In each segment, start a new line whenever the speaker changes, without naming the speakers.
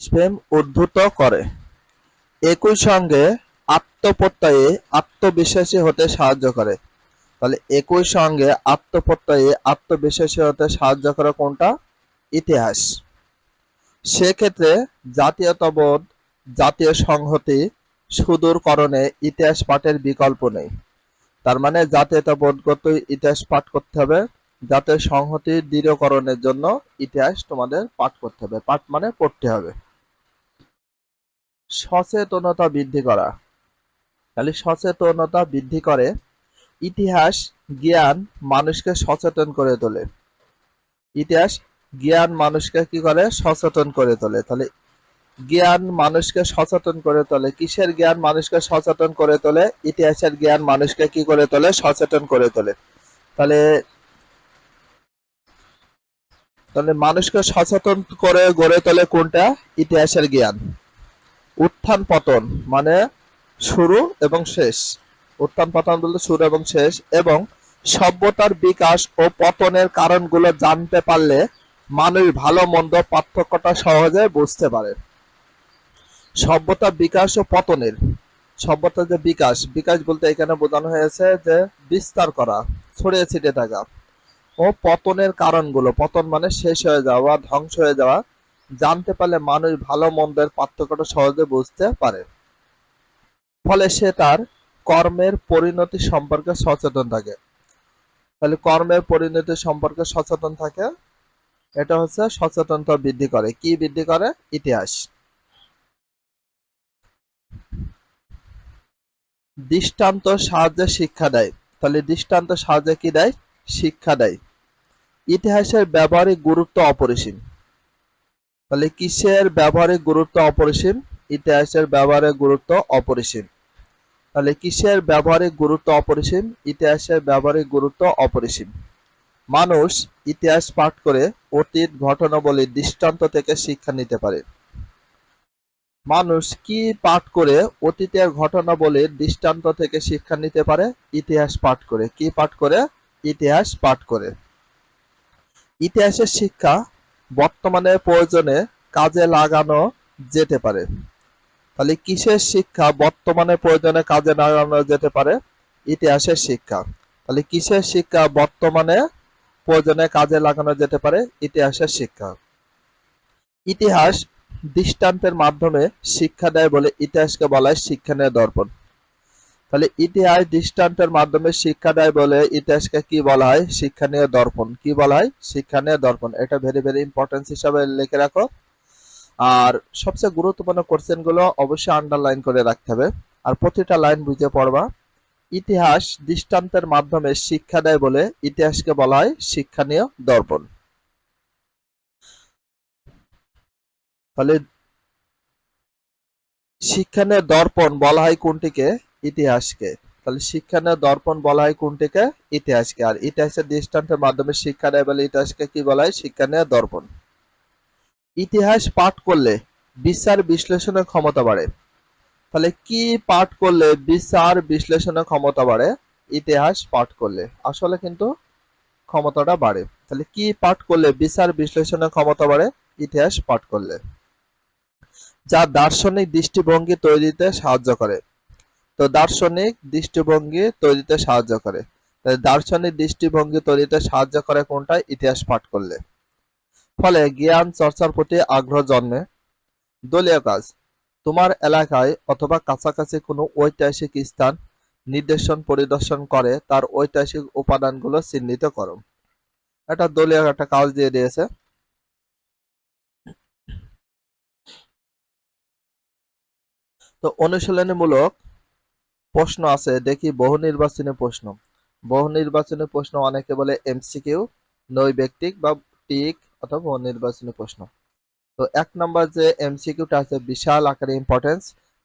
স্প্রেম উদ্ধৃত করে। একই সঙ্গে আত্মপ্রত্যয়ে আত্মবিশ্বাসী হতে সাহায্য করে। তাহলে একই সঙ্গে আত্মপ্রত্যয়ে আত্মবিশ্বাসী হতে সাহায্য করে কোনটা? ইতিহাস। সেক্ষেত্রে জাতীয়তাবোধ, জাতীয় সংহতি, সুদূরকরণে ইতিহাস পাঠের বিকল্প নেই। তার মানে জাতীয়তাবোধগত ইতিহাস পাঠ করতে হবে, জাতীয় সংহতি দৃঢ়করণের জন্য ইতিহাস তোমাদের পাঠ করতে হবে। পাঠ মানে পড়তে হবে। সচেতনতা বৃদ্ধি করা। তাহলে সচেতনতা বৃদ্ধি করে, ইতিহাস, জ্ঞান মানুষকে সচেতন করে তোলে। ইতিহাস, জ্ঞান মানুষকে কি করে? সচেতন করে তোলে। তাহলে জ্ঞান মানুষকে সচেতন করে তোলে। কিসের জ্ঞান মানুষকে সচেতন করে তোলে? ইতিহাসের জ্ঞান মানুষকে কি করে তোলে? সচেতন করে তোলে। তাহলে তাহলে মানুষকে সচেতন করে গড়ে তোলে কোনটা? ইতিহাসের জ্ঞান। উত্থান পতন মানে শুরু এবং শেষ। উত্থান পতন বলতে শুরু এবং শেষ এবং সভ্যতার বিকাশ ও পতনের কারণগুলো জানতে পারলে মানুষ ভালো, মন্দ পার্থক্যটা সহজে বুঝতে পারে। সভ্যতা বিকাশ ও পতনের। সভ্যতার যে বিকাশ বিকাশ বলতে এখানে বোঝানো হয়েছে যে বিস্তার করা, ছড়িয়ে ছিটে থাকা। ও পতনের কারণগুলো, পতন মানে শেষ হয়ে যাওয়া, ধ্বংস হয়ে যাওয়া জানতে পারলে মানুষ ভালো মন্দের পার্থক্যটা সহজে বুঝতে পারে। ফলে সে তার কর্মের পরিণতি সম্পর্কে সচেতন থাকে। তাহলে কর্মের পরিণতি সম্পর্কে সচেতন থাকে, এটা হচ্ছে সচেতনতা বৃদ্ধি করে। কি বৃদ্ধি করে? ইতিহাস। দৃষ্টান্ত সাহায্যে শিক্ষা দেয়। তাহলে দৃষ্টান্ত সাহায্যে কি দেয়? শিক্ষা দেয়। ইতিহাসের ব্যবহারিক গুরুত্ব অপরিসীম। তাহলে কিসের ব্যবহারিক গুরুত্ব অপরিসীম? ইতিহাসের ব্যবহারিক গুরুত্ব অপরিসীম। তাহলে কিসের ব্যবহারিক গুরুত্ব অপরিসীম? ইতিহাসের ব্যবহারিক গুরুত্ব অপরিসীম। মানুষ ইতিহাস পাঠ করে অতীত ঘটনাবলীর দৃষ্টান্ত থেকে শিক্ষা নিতে পারে। মানুষ কি পাঠ করে অতীতের ঘটনাবলীর দৃষ্টান্ত থেকে শিক্ষা নিতে পারে? ইতিহাস পাঠ করে। কি পাঠ করে? ইতিহাস পাঠ করে। ইতিহাসের শিক্ষা বর্তমানে প্রয়োজনে কাজে লাগানো যেতে পারে। তাহলে কিসের শিক্ষা? বর্তমানে প্রয়োজনে কাজে লাগানো যেতে পারে ইতিহাসের শিক্ষা। তাহলে কিসের শিক্ষা? বর্তমানে প্রয়োজনে কাজে লাগানো যেতে পারে ইতিহাসের শিক্ষা। ইতিহাস দৃষ্টান্তের মাধ্যমে শিক্ষা দেয় বলে ইতিহাসকে বলা হয় শিক্ষণীয় দর্পণ। তাহলে ইতিহাস দৃষ্টান্তের মাধ্যমে শিক্ষা দেয় বলে ইতিহাসকে কি বলা হয়? শিক্ষণীয় দর্পণ। কি বলা হয়? শিক্ষণীয় দর্পণ। এটা ভেরি ভেরি ইম্পর্টেন্স হিসাবে লিখে রাখো। আর সবচেয়ে গুরুত্বপূর্ণ কোশ্চেনগুলো অবশ্যই আন্ডারলাইন করে রাখতে হবে। আর প্রতিটা লাইন বুঝে পড়বা। ইতিহাস দৃষ্টান্তের মাধ্যমে শিক্ষা দেয় বলে ইতিহাসকে বলা হয় শিক্ষণীয় দর্পণ। তাহলে শিক্ষণীয় দর্পণ বলা হয় কোনটিকে? ইতিহাসকে। তাহলে শিক্ষণীয় দর্পণ বলা হয় কোনটিকে? ইতিহাসকে। আর ইতিহাসের দৃষ্টান্তের মাধ্যমে শিক্ষা দেয় বলে ইতিহাসকে কি বলা হয়? শিক্ষণীয় দর্পণ। ইতিহাস পাঠ করলে বিচার, বিশ্লেষণের ক্ষমতা বাড়ে। তাহলে কি পাঠ করলে বিচার, বিশ্লেষণের ক্ষমতা বাড়ে? ইতিহাস পাঠ করলে। আসলে কিন্তু ক্ষমতাটা বাড়ে। তাহলে কি পাঠ করলে বিচার, বিশ্লেষণের ক্ষমতা বাড়ে? ইতিহাস পাঠ করলে। যা দার্শনিক দৃষ্টিভঙ্গি তৈরিতে সাহায্য করে। তো দার্শনিক দৃষ্টিভঙ্গি তৈরিতে সাহায্য করে। তাই দার্শনিক দৃষ্টিভঙ্গি তৈরিতে সাহায্য করে কোনটা? ইতিহাস পাঠ করলে। ফলে জ্ঞান চর্চার প্রতি আগ্রহ জন্মে। দলীয় কাজ, তোমার এলাকায় অথবা কাছাকাছি কোনো ঐতিহাসিক স্থান নির্দেশন পরিদর্শন করে, তার ঐতিহাসিক উপাদানগুলো চিহ্নিত করো। এটা দলীয় একটা কাজ দিয়ে দিয়েছে। তো অনুশীলনীমূলক প্রশ্ন আছে, দেখি বহু নির্বাচনী প্রশ্ন। বহু নির্বাচনী প্রশ্ন অনেকে বলে এমসিকিউ নৈবেক্তিক বা টিক অথবা বহু নির্বাচনী প্রশ্ন। তো এক নম্বর যে এমসিকিউটা আছে, বিশাল আকারে ইম্পর্টেন্স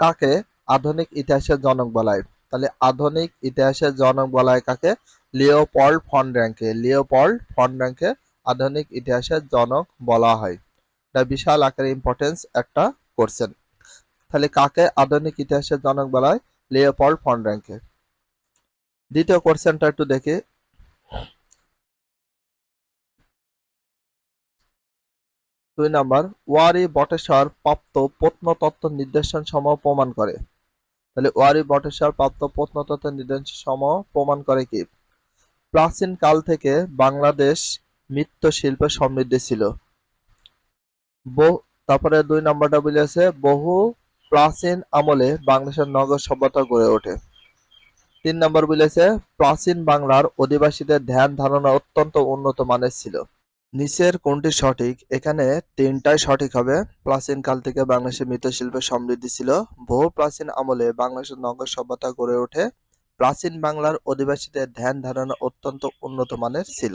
কাকে আধুনিক ইতিহাসের জনক বলায়? তাহলে আধুনিক ইতিহাসের জনক বলা হয় কাকে? Leopold von Ranke Leopold von Ranke আধুনিক ইতিহাসের জনক বলা হয়। এটা বিশাল আকারে ইম্পর্টেন্স একটা কোশ্চেন তাহলে কাকে আধুনিক ইতিহাসের জনক বলা হয় লিওপল্ড ফন র্যাঙ্কে দ্বিতীয় কোশ্চেনটা একটু দেখি। দুই নাম্বার, ওয়ারি বটেশ্বর প্রাপ্ত প্রত্নতত্ত্ব নিদর্শন সমূহ প্রমাণ করে। তাহলে ওয়ারি বটেশ্বর প্রাপ্ত প্রত্নতত্ত্ব নিদর্শন সমূহ প্রমাণ করে কি? প্রাচীন কাল থেকে বাংলাদেশ মৃত্য শিল্পে সমৃদ্ধ ছিল। বহু, তারপরে দুই নম্বরটা বলেছে বহু প্রাচীন আমলে বাংলাদেশের নগর সভ্যতা গড়ে ওঠে। তিন নম্বর বলেছে প্রাচীন বাংলার অধিবাসীদের ধ্যান ধারণা অত্যন্ত উন্নত মানের ছিল। নিচের কোনটি সঠিক? এখানে তিনটাই সঠিক হবে। প্রাচীন কাল থেকে বাংলাদেশের মৃৎশিল্পে সমৃদ্ধি ছিল। বহু প্রাচীন আমলে বাংলাদেশের নগর সভ্যতা গড়ে ওঠে। প্রাচীন বাংলার অধিবাসীদের ধ্যান ধারণা অত্যন্ত উন্নত মানের ছিল।